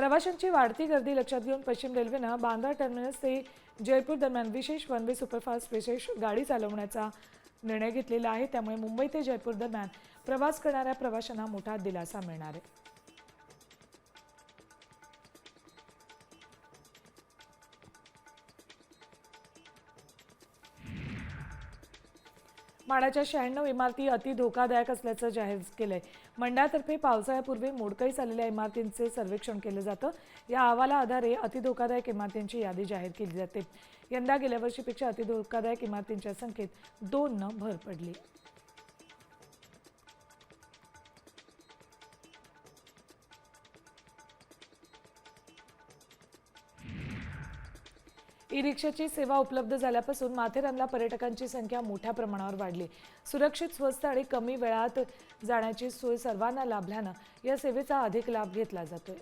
प्रवाशांची वाढती गर्दी लक्षात घेऊन पश्चिम रेल्वेनं बांद्रा टर्मिनस ते जयपूर दरम्यान विशेष वन वे सुपरफास्ट विशेष गाडी चालवण्याचा निर्णय घेतलेला आहे. त्यामुळे मुंबई ते जयपूर दरम्यान प्रवास करणाऱ्या प्रवाशांना मोठा दिलासा मिळणार आहे. माडाच्या शहाण्णव इमारती अति धोकादायक असल्याचं जाहीर केलंय. मंडळातर्फे पावसाळ्यापूर्वी मोडकळीस आलेल्या इमारतींचे सर्वेक्षण केलं जातं. या अहवाला आधारे अति धोकादायक इमारतींची यादी जाहीर केली जाते. यंदा गेल्या वर्षीपेक्षा अति धोकादायक इमारतींच्या संख्येत दोन भर पडली. ई रिक्षाची सेवा उपलब्ध झाल्यापासून माथेरानला पर्यटकांची संख्या मोठ्या प्रमाणावर वाढली. सुरक्षित स्वस्त आणि कमी वेळात जाण्याची सोय सर्वांना लाभल्यानं या सेवेचा अधिक लाभ घेतला जातोय.